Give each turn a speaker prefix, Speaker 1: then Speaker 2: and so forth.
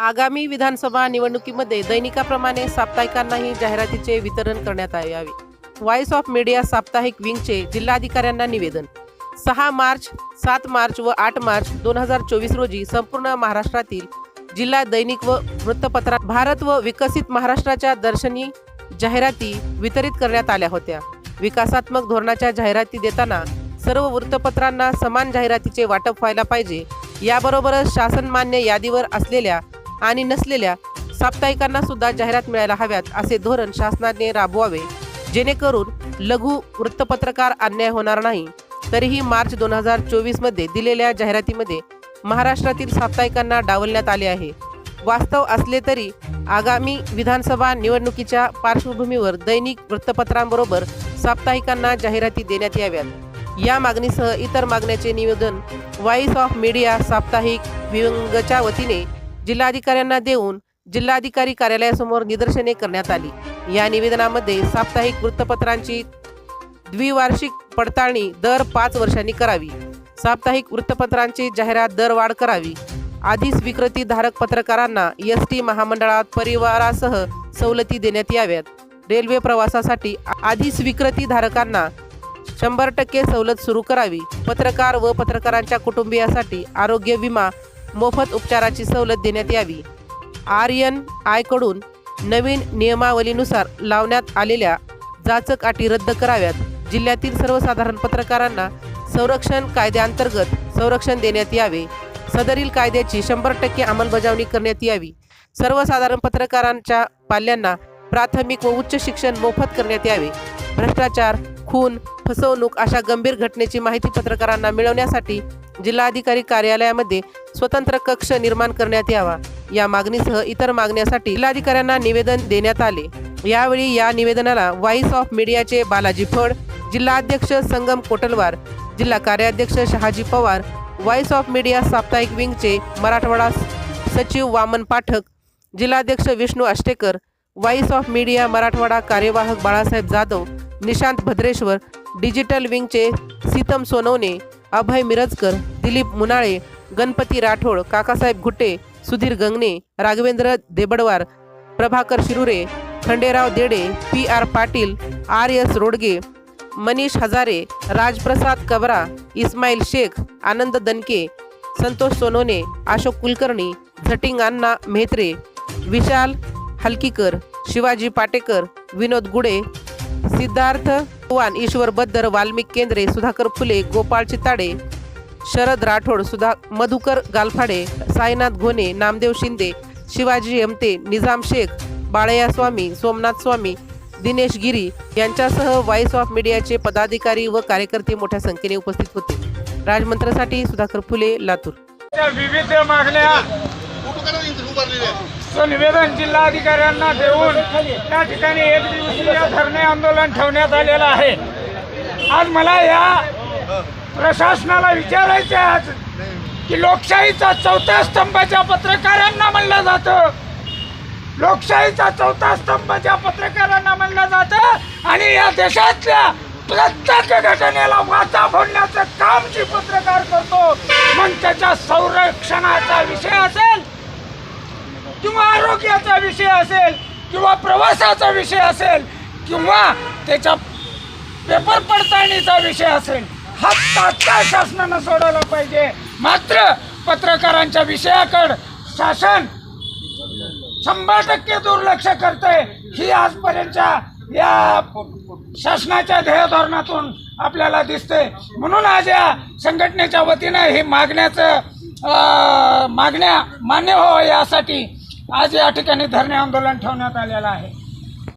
Speaker 1: आगामी विधानसभा निवडणुकीमध्ये दैनिकाप्रमाणे साप्ताहिकांनाही जाहिरातीचे वितरण करण्यात यावे. व्हॉइस ऑफ मीडिया साप्ताहिक विंगचे जिल्हाधिकाऱ्यांना निवेदन. सहा मार्च सात मार्च व आठ मार्च दोन हजार चोवीस रोजी संपूर्ण महाराष्ट्रातील जिल्हा दैनिक व वृत्तपत्रात भारत व विकसित महाराष्ट्राच्या दर्शनी जाहिराती वितरित करण्यात आल्या होत्या. विकासात्मक धोरणाच्या जाहिराती देताना सर्व वृत्तपत्रांना समान जाहिरातीचे वाटप व्हायला पाहिजे. याबरोबरच शासनमान्य यादीवर असलेल्या आणि नसलेल्या साप्ताहिकांना सुद्धा जाहिरात मिळायला हव्यात असे धोरण शासनाने राबवावे. जेणेकरून लघु वृत्तपत्रकार अन्याय होणार नाही. तरीही मार्च दोन हजार चोवीसमध्ये दिलेल्या जाहिरातीमध्ये महाराष्ट्रातील साप्ताहिकांना डावलण्यात आले आहे. वास्तव असले तरी आगामी विधानसभा निवडणुकीच्या पार्श्वभूमीवर दैनिक वृत्तपत्रांबरोबर साप्ताहिकांना जाहिराती देण्यात याव्यात. या मागणीसह इतर मागण्याचे निवेदन व्हॉइस ऑफ मीडिया साप्ताहिक विंगच्या वतीने जिल्हाधिकाऱ्यांना देऊन जिल्हाधिकारी कार्यालयासमोर निदर्शने करण्यात आली. या निवेदनामध्ये साप्ताहिक वृत्तपत्रांची द्विवार्षिक पडताळणी दर पाच वर्षांनी करावी. साप्ताहिक वृत्तपत्रांची जाहिरात दर वाढ करावी. आधीच विक्रेतीधारक पत्रकारांना एस टी महामंडळात परिवारासह सवलती देण्यात याव्यात. रेल्वे प्रवासासाठी आधीच विक्रेतीधारकांना शंभर टक्के सवलत सुरू करावी. पत्रकार व पत्रकारांच्या कुटुंबियासाठी आरोग्य विमा मोफत उपचाराची सवलत देण्यात यावी. आर एन आयकडून नवीन नियमावलीनुसार लावण्यात आलेल्या जाचक अटी रद्द कराव्यात. जिल्ह्यातील सर्वसाधारण पत्रकारांना संरक्षण कायद्याअंतर्गत संरक्षण देण्यात यावे. सदरील कायद्याची शंभर टक्के अंमलबजावणी करण्यात यावी. सर्वसाधारण पत्रकारांच्या पाल्यांना प्राथमिक व उच्च शिक्षण मोफत करण्यात यावे. भ्रष्टाचार खून फसवणूक अशा गंभीर घटनेची माहिती पत्रकारांना मिळवण्यासाठी जिल्हाधिकारी कार्यालयामध्ये स्वतंत्र कक्ष निर्माण करण्यात यावा. या मागणीसह इतर मागण्यासाठी जिल्हाधिकाऱ्यांना निवेदन देण्यात आले. यावेळी या निवेदनाला व्हॉइस ऑफ मीडियाचे बालाजी फड जिल्हाध्यक्ष संगम कोटलवार जिल्हा कार्याध्यक्ष Shahaji Pawar voice of media साप्ताहिक विंगचे मराठवाडा सचिव वामन पाठक जिल्हाध्यक्ष Vishnu Ashtekar voice of media Marathwada कार्यवाहक Balasaheb Jadhav Nishant Bhadreshwar digital विंगचे Sitam Sonawane Abhay Mirajkar Dilip Munale Ganpati Rathod Kakasaheb Ghute Sudhir Gangane Raghavendra Debadwar Prabhakar Shirure Khanderao Dede P R Patil R S Rodge Manish Hazare Rajprasad Kabra Ismail Shaikh Anand Danke Santosh Sonone Ashok Kulkarni Zating Anna Mehatre Vishal Halkikar Shivaji Patekar Vinod Gude Siddharth Pawan ईश्वर बद्दर वाल्मिक केंद्रे सुधाकर फुले गोपाळ चिताडे शरद राठोड सुधा मधुकर गालफाडे साईनाथ घोणे नामदेव शिंदे शिवाजी एमते निजाम शेख बाळया स्वामी सोमनाथ स्वामी दिनेश गिरी यांच्यासह voice of मीडियाचे पदाधिकारी व कार्यकर्ते मोठ्या संख्येने उपस्थित होते. राजमंत्रासाठी सुधाकर फुले लातूर.
Speaker 2: विविध मागण्या निवेदन जिल्हाधिकाऱ्यांना देऊन त्या ठिकाणी एक दिवसीय धरणे आंदोलन ठेवण्यात आलेलं आहे. आज मला या प्रशासनाला विचारायचं आहे आज की लोकशाहीचा चौथा स्तंभाच्या पत्रकारांना म्हणलं जातं लोकशाहीचा चौथा स्तंभ ज्या पत्रकारांना म्हणलं जातं आणि या देशातल्या प्रत्येक घटनेला वाचा फोडण्याचं काम जी पत्रकार करतो मग त्याच्या संरक्षणाचा विषय असेल किंवा आरोग्याचा विषय असेल किंवा प्रवासाचा विषय असेल किंवा त्याच्या पेपर पडताळणीचा विषय असेल हा तात्काळ शासनानं सोडवला पाहिजे. मात्र पत्रकारांच्या विषयाकडं शासन शंभर टक्के दुर्लक्ष करते ही आजपर्यंतच्या या शासनाच्या ध्येय धोरणातून आपल्याला दिसते म्हणून आज या संघटनेच्या वतीनं ही मागण्याचं मागण्या मान्य व्हावं यासाठी आज या ठिकाणी धरणे आंदोलन ठेवण्यात आलेलं आहे.